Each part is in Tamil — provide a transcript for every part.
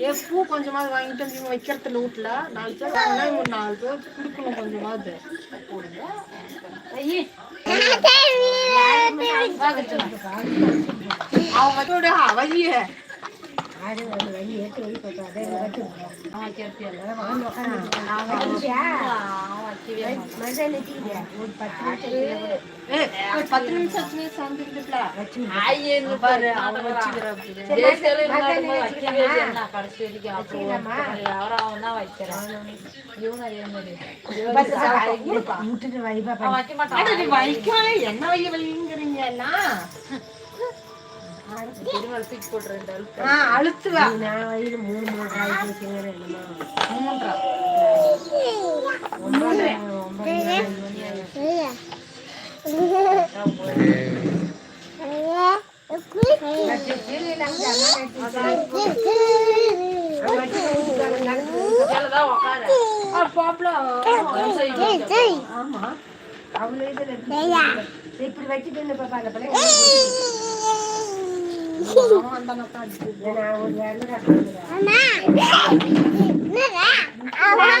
ஏ பூ கொஞ்சமாவது வாங்கிட்டு வந்து இவங்க வைக்கிறதுல வீட்டுல நாலு பேர் வாங்கினா இவங்க நாலு பேர் கொடுக்கணும் கொஞ்சமாவது போடுங்க. அவங்க அவதிய ஆடு வந்து வழி ஏற்றி வழி போட்டு அதே நெட்டிங்க ஒரு பத்து நிமிஷம் ஒரு பத்து நிமிஷம் ஆச்சுன்னா சமைக்கிறதுக்குல வச்சு பாரு அவன் வச்சுக்கிறா அப்படி. விட்டுட்டு வழிபா அட, நீ வைக்கவே என்ன வை வைங்கிறீங்க எல்லாம் ஆ, அழுத்துவா. நான் வழியில மூணு மூன்றா ஒன்பது பாப்பலா. ஆமா. இருக்கு. இப்படி வச்சுட்டு பாப்பா அந்த பிள்ளை அவன்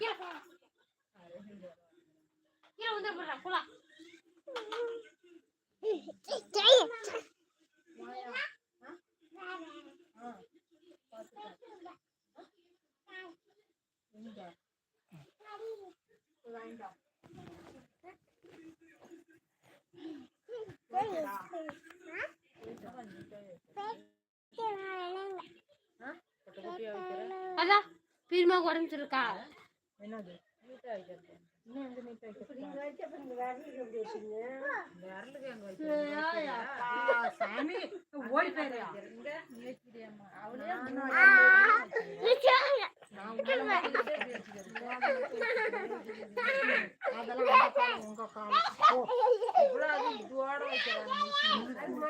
நான் ஒரு வேலை கட்டுறேன் அதான் என்னது? நீட்டா வைக்கிறது இன்னும் எங்க நீட்டா வைக்கிறது சாமி. ஓடி போயிரு இங்க நீ வச்சிடியம்மா அவளே அதெல்லாம் அந்த காலம் உங்க காலம் போ. இவ்வளவு அது இதுவோட வைக்கிறாங்க ஏய், உன் வாயை சொன்னா கம்முனு போயா ஏய் நானா போய் சரிப்பா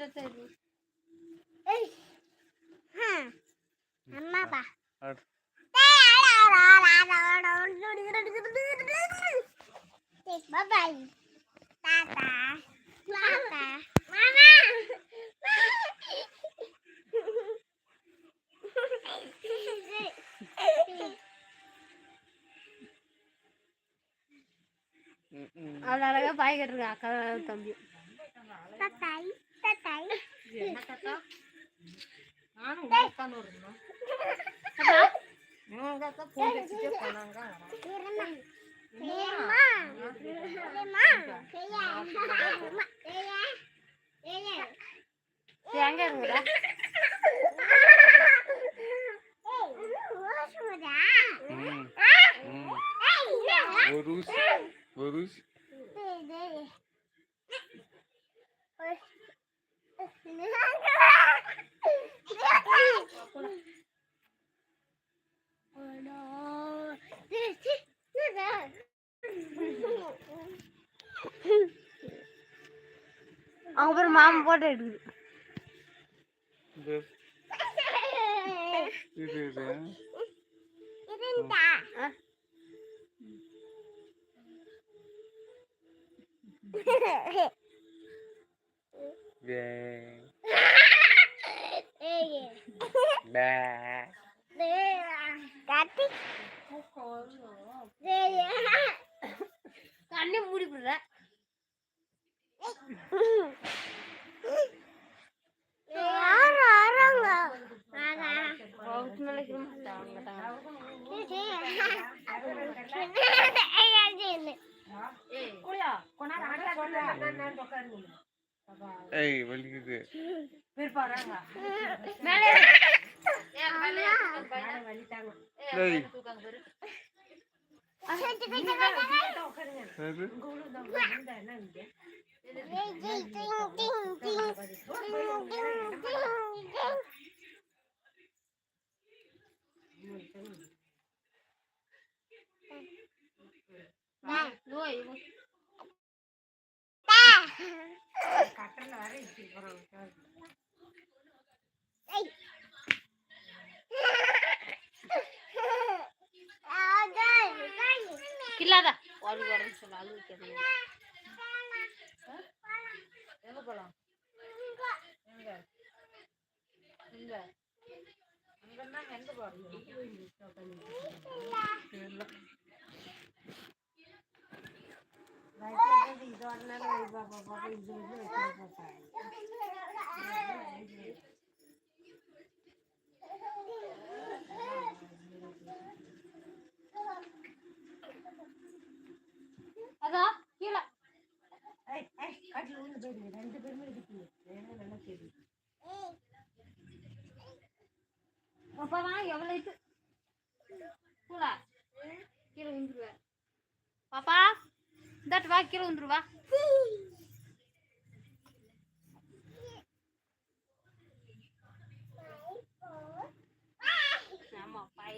அடிச்சு விட்டா போட்டா இது அம்மாப்பா அட். பாய் தாத்தா தாத்தா மாமா ம், ம். அவ்வளோ அழகா பாய் கட்டுருக்கா அக்கா தம்பி தாத்தாய் தாத்தாய் என்ன கக்கா நானும் உங்க அக்கான்னு வரணும் உங்க Borus. அப்புறம் மாமா போட்டோ எடுக்குது. இது. இது இது. Bang. கண்ணு மூடி போடுற ஏய் வலிக்குது ஏய் அது நோய் கில்லாதா ஒரு உடம்பு சொல்ல அழுவிக்கிறது எங்க போலாம் எங்க இங்க அங்கன்னா எங்க போறோம் இது வரனால பாப்பா பாப்பா இது வந்து வைக்க பாப்பா அதா கீழே ஏய் ஏய் காட்டுல உள்ள போயிடுங்க ரெண்டு பேருமே இருக்கு வேணும் நல்லா தெரியும் அப்பா அப்பதான் எவ்வளவு இது? கூட. கீழே விழுந்துருவேன் பாப்பா இந்தாட்டு வா கீழே விழுந்துருவா ஆமா பை.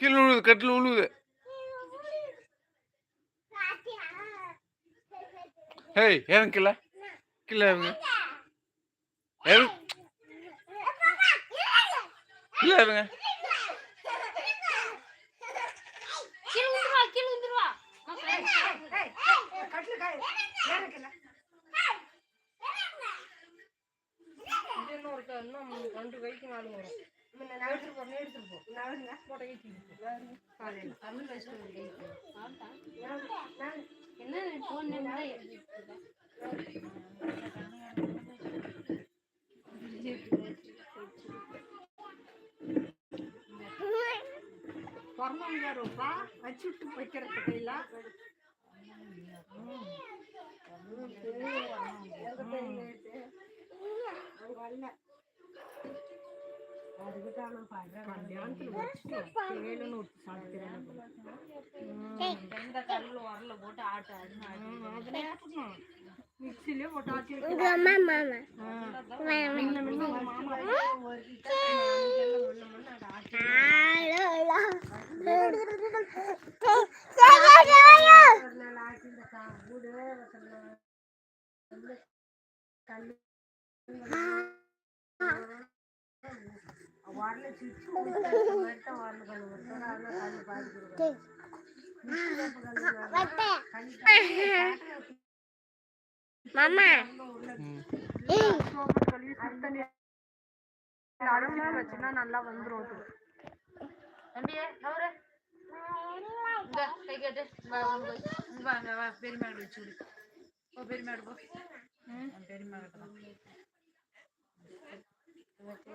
கீழே விழுது கட்டில் விழுது ஹேய் ஏன் கீழே கீழே இருங்க ஏறு கீழே இருங்க கீழே விழுந்துருவா கீழே விழுந்துருவா ஏய் கட்டுல காய் ஏறக்கல இது இன்னும் ஒரு க- இன்னும் ரெண்டு கைக்கு நாலு வரும் முன்ன நான் எடுத்துட்டு போறேன் எடுத்துட்டு போ நவருங்க போட்டோ ஏற்றிட்டு காலையில் தமிழ் வயசுல ஒரு கைக்கு என்ன ஃபோன் நேம் பிறந்தவங்க ரூபா வச்சுட்டு வைக்கிறதுக்கு இல்லை கல்யாணத்துல வச்சுட்டு ஏழுன்னு ஒரு சாப்பிட்டுறேன் வச்சுன்னா நல்லா வந்துரும் அது. தம்பியே நவரு இந்த கை வாங்க வா வச்சு விடு ஓ போ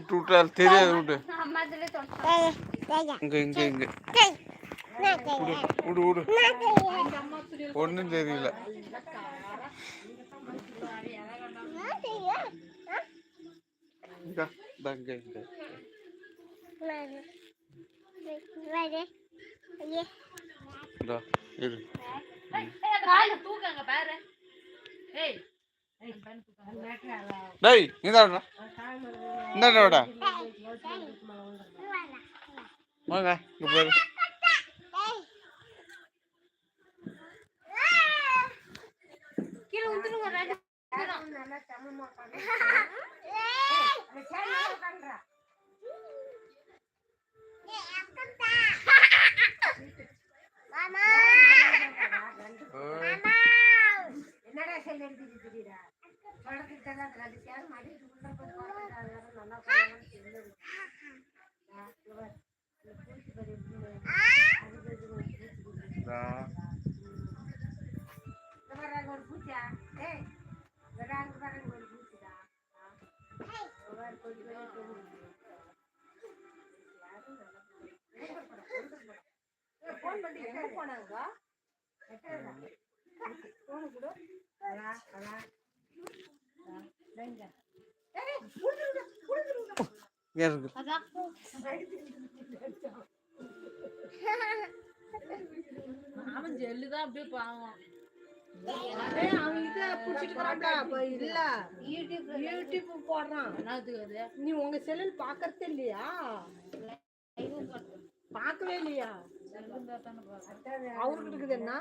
விட்டு விட்டு அது தெரியாது விட்டு. இங்க இங்க இங்க. விடு விடு ஒன்றும் தெரியல. இரு. கால தூக்கங்க பாரு. ஏய் டேய் இந்தாடா. இந்தாடா வாங்க பண்ணி எங்க போனாங்க? phone கொடு. அதான். ஆ, இந்தாங்க. ஏய், புடுங்குடா. இங்க இருக்கு. அதான். அவன் ஜெல்லுதான் அப்படியே பாவம். நீ உங்க செல்லில் பாக்கறதே இல்லையா? பார்க்கவே இல்லையா? அவருக்கு இருக்குது என்ன